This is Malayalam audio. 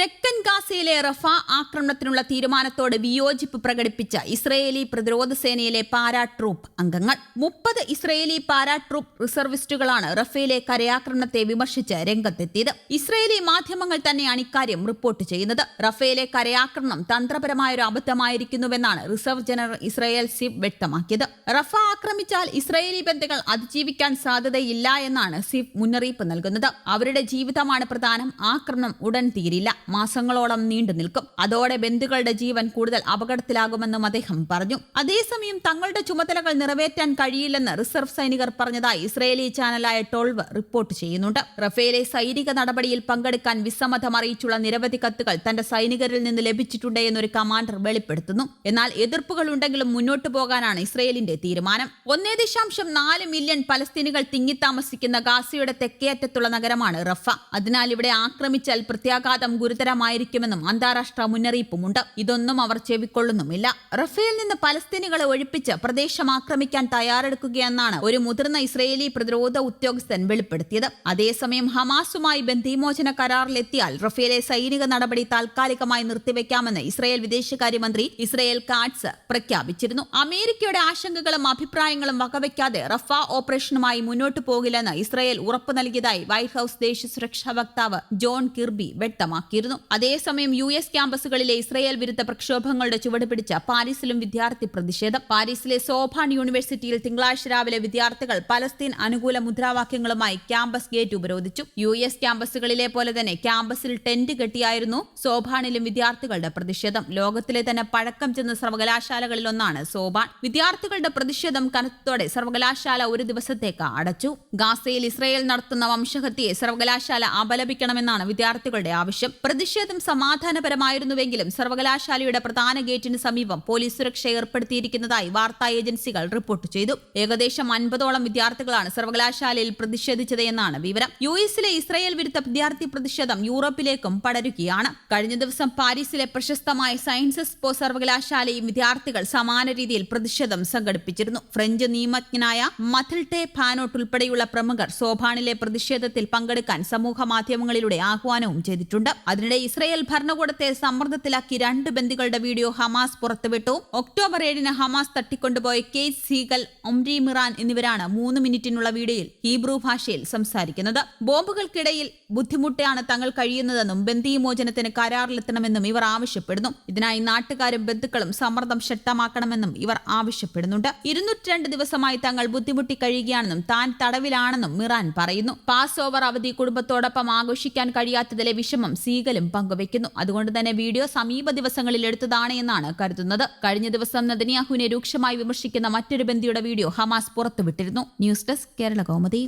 തെക്കൻ ഗാസയിലെ റഫ ആക്രമണത്തിനുള്ള തീരുമാനത്തോട് വിയോജിപ്പ് പ്രകടിപ്പിച്ച ഇസ്രയേലി പ്രതിരോധ സേനയിലെ പാരാട്രൂപ്പ് അംഗങ്ങൾ. മുപ്പത് ഇസ്രയേലി പാരാട്രൂപ്പ് റിസർവിസ്റ്റുകളാണ് റഫയിലെ കരയാക്രമണത്തെ വിമർശിച്ച് രംഗത്തെത്തിയത്. ഇസ്രയേലി മാധ്യമങ്ങൾ തന്നെയാണ് ഇക്കാര്യം റിപ്പോർട്ട് ചെയ്യുന്നത്. റഫയിലെ കരയാക്രമണം തന്ത്രപരമായ ഒരു അബദ്ധമായിരിക്കുന്നുവെന്നാണ് റിസർവ് ജനറൽ ഇസ്രയേൽ സിബ് വ്യക്തമാക്കിയത്. റഫ ആക്രമിച്ചാൽ ഇസ്രയേലി ബന്ധുക്കൾ അതിജീവിക്കാൻ സാധ്യതയില്ല എന്നാണ് സിബ് മുന്നറിയിപ്പ് നൽകുന്നത്. അവരുടെ ജീവിതമാണ് പ്രധാനം. ആക്രമണം ഉടൻ തീരില്ല. മാസങ്ങളോളം നീണ്ടു നിൽക്കും. അതോടെ ബന്ധുക്കളുടെ ജീവൻ കൂടുതൽ അപകടത്തിലാകുമെന്നും അദ്ദേഹം പറഞ്ഞു. അതേസമയം തങ്ങളുടെ ചുമതലകൾ നിറവേറ്റാൻ കഴിയില്ലെന്ന് റിസർവ് സൈനികർ പറഞ്ഞതായി ഇസ്രയേലി ചാനലായ ടോൾവ് റിപ്പോർട്ട് ചെയ്യുന്നുണ്ട്. റഫേലെ സൈനിക നടപടിയിൽ പങ്കെടുക്കാൻ വിസമ്മതം അറിയിച്ചുള്ള നിരവധി കത്തുകൾ തന്റെ സൈനികരിൽ നിന്ന് ലഭിച്ചിട്ടുണ്ട് എന്നൊരു കമാൻഡർ വെളിപ്പെടുത്തുന്നു. എന്നാൽ എതിർപ്പുകൾ ഉണ്ടെങ്കിലും മുന്നോട്ടു പോകാനാണ് ഇസ്രയേലിന്റെ തീരുമാനം. ഒന്നേ ദശാംശം നാല് മില്യൺ പലസ്തീനുകൾ തിങ്ങിത്താമസിക്കുന്ന ഗാസയുടെ തെക്കേറ്റത്തുള്ള നഗരമാണ് റഫ. അതിനാൽ ഇവിടെ ആക്രമിച്ചാൽ പ്രത്യാഘാതം ഗുരുതരമായിരിക്കുമെന്നും അന്താരാഷ്ട്ര മുന്നറിയിപ്പുമുണ്ട്. ഇതൊന്നും അവർ ചെവിക്കൊള്ളുന്നുമില്ല. റഫേൽ നിന്ന് പലസ്തീനികളെ ഒഴിപ്പിച്ച് പ്രദേശം ആക്രമിക്കാൻ തയ്യാറെടുക്കുകയെന്നാണ് ഒരു മുതിർന്ന ഇസ്രയേലി പ്രതിരോധ ഉദ്യോഗസ്ഥൻ വെളിപ്പെടുത്തിയത്. അതേസമയം ഹമാസുമായി ബന്ധിമോചന കരാറിലെത്തിയാൽ റഫേലെ സൈനിക നടപടി താൽക്കാലികമായി നിർത്തിവെക്കാമെന്ന് ഇസ്രയേൽ വിദേശകാര്യമന്ത്രി ഇസ്രയേൽ കാട്സ് പ്രഖ്യാപിച്ചിരുന്നു. അമേരിക്കയുടെ ആശങ്കകളും അഭിപ്രായങ്ങളും വകവയ്ക്കാതെ റഫ ഓപ്പറേഷനുമായി മുന്നോട്ടു പോകില്ലെന്ന് ഇസ്രയേൽ ഉറപ്പു നൽകിയതായി വൈറ്റ് ഹൌസ് ദേശീയ സുരക്ഷാ വക്താവ് ജോൺ കിർബി വ്യക്തമാക്കിയിരുന്നു. അതേസമയം യു എസ് ക്യാമ്പസുകളിലെ ഇസ്രയേൽ വിരുദ്ധ പ്രക്ഷോഭങ്ങളുടെ ചുവട് പിടിച്ച പാരീസിലും വിദ്യാർത്ഥി പ്രതിഷേധം. പാരീസിലെ സോഭാൻ യൂണിവേഴ്സിറ്റിയിൽ തിങ്കളാഴ്ച രാവിലെ വിദ്യാർത്ഥികൾ പലസ്തീൻ അനുകൂല മുദ്രാവാക്യങ്ങളുമായി ക്യാമ്പസ് ഗേറ്റ് ഉപരോധിച്ചു. യു എസ് ക്യാമ്പസുകളിലെ പോലെ തന്നെ ക്യാമ്പസിൽ ടെന്റ് കെട്ടിയായിരുന്നു സോഭാനിലും വിദ്യാർത്ഥികളുടെ പ്രതിഷേധം. ലോകത്തിലെ തന്നെ പഴക്കം ചെന്ന സർവകലാശാലകളിൽ ഒന്നാണ് സോഭാൻ വിദ്യാർത്ഥികളുടെ പ്രതിഷേധം കനത്തോടെ സർവകലാശാല ഒരു ദിവസത്തേക്ക് അടച്ചു. ഗാസയിൽ ഇസ്രയേൽ നടത്തുന്ന വംശഹത്യയെ സർവകലാശാല അപലപിക്കണമെന്നാണ് വിദ്യാർത്ഥികളുടെ ആവശ്യം. പ്രതിഷേധം സമാധാനപരമായിരുന്നുവെങ്കിലും സർവകലാശാലയുടെ പ്രധാന ഗേറ്റിന് സമീപം പോലീസ് സുരക്ഷ ഏർപ്പെടുത്തിയിരിക്കുന്നതായി വാർത്താ ഏജൻസികൾ റിപ്പോർട്ട് ചെയ്തു. ഏകദേശം അൻപതോളം വിദ്യാർത്ഥികളാണ് സർവകലാശാലയിൽ പ്രതിഷേധിച്ചത് എന്നാണ് വിവരം. യു എസിലെ ഇസ്രയേൽ വിരുദ്ധ വിദ്യാർത്ഥി പ്രതിഷേധം യൂറോപ്പിലേക്കും പടരുകയാണ്. കഴിഞ്ഞ ദിവസം പാരീസിലെ പ്രശസ്തമായ സയൻസസ് പോ സർവകലാശാലയും വിദ്യാർത്ഥികൾ സമാന രീതിയിൽ പ്രതിഷേധം സംഘടിപ്പിച്ചിരുന്നു. ഫ്രഞ്ച് നിയമജ്ഞനായ മഥിൽട്ടെ ഫാനോട്ട് ഉൾപ്പെടെയുള്ള പ്രമുഖർ സോഭാണിലെ പ്രതിഷേധത്തിൽ പങ്കെടുക്കാൻ സമൂഹ മാധ്യമങ്ങളിലൂടെ ആഹ്വാനവും ചെയ്തിട്ടുണ്ട്. അതിനിടെ ഇസ്രയേൽ ഭരണകൂടത്തെ സമ്മർദ്ദത്തിലാക്കി രണ്ട് ബന്ദികളുടെ വീഡിയോ ഹമാസ് പുറത്തുവിട്ടു. ഒക്ടോബർ ഏഴിന് ഹമാസ് തട്ടിക്കൊണ്ടുപോയ കെയ്സ് സീഗൽ ഒംരി മിറാൻ എന്നിവരാണ് മൂന്ന് മിനിറ്റിനുള്ള വീഡിയോയിൽ ഹീബ്രു ഭാഷയിൽ സംസാരിക്കുന്നത്. ബോംബുകൾക്കിടയിൽ ബുദ്ധിമുട്ടാണ് തങ്ങൾ കഴിയുന്നതെന്നും ബന്ദിമോചനത്തിന് കരാറിലെത്തണമെന്നും ഇവർ ആവശ്യപ്പെടുന്നു. ഇതിനായി നാട്ടുകാരും ബന്ധുക്കളും സമ്മർദ്ദം ശക്തമാക്കണമെന്നും ഇവർ ആവശ്യപ്പെടുന്നുണ്ട്. ഇരുന്നൂറ്റി രണ്ട് ദിവസമായി തങ്ങൾ ബുദ്ധിമുട്ടി കഴിയുകയാണെന്നും താൻ തടവിലാണെന്നും മിറാൻ പറയുന്നു. പാസ് ഓവർ അവധി കുടുംബത്തോടൊപ്പം ആഘോഷിക്കാൻ കഴിയാത്തതിലെ വിഷമം ലീഗലും പങ്കുവയ്ക്കുന്നു. അതുകൊണ്ട് തന്നെ വീഡിയോ സമീപ ദിവസങ്ങളിൽ എടുത്തതാണ് എന്നാണ് കരുതുന്നത്. കഴിഞ്ഞ ദിവസം നദിനിയാഹുവിനെ രൂക്ഷമായി വിമർശിക്കുന്ന മറ്റൊരു ബന്ധിയുടെ video Hamas പുറത്തുവിട്ടിരുന്നു. News desk Kerala Kaumudi.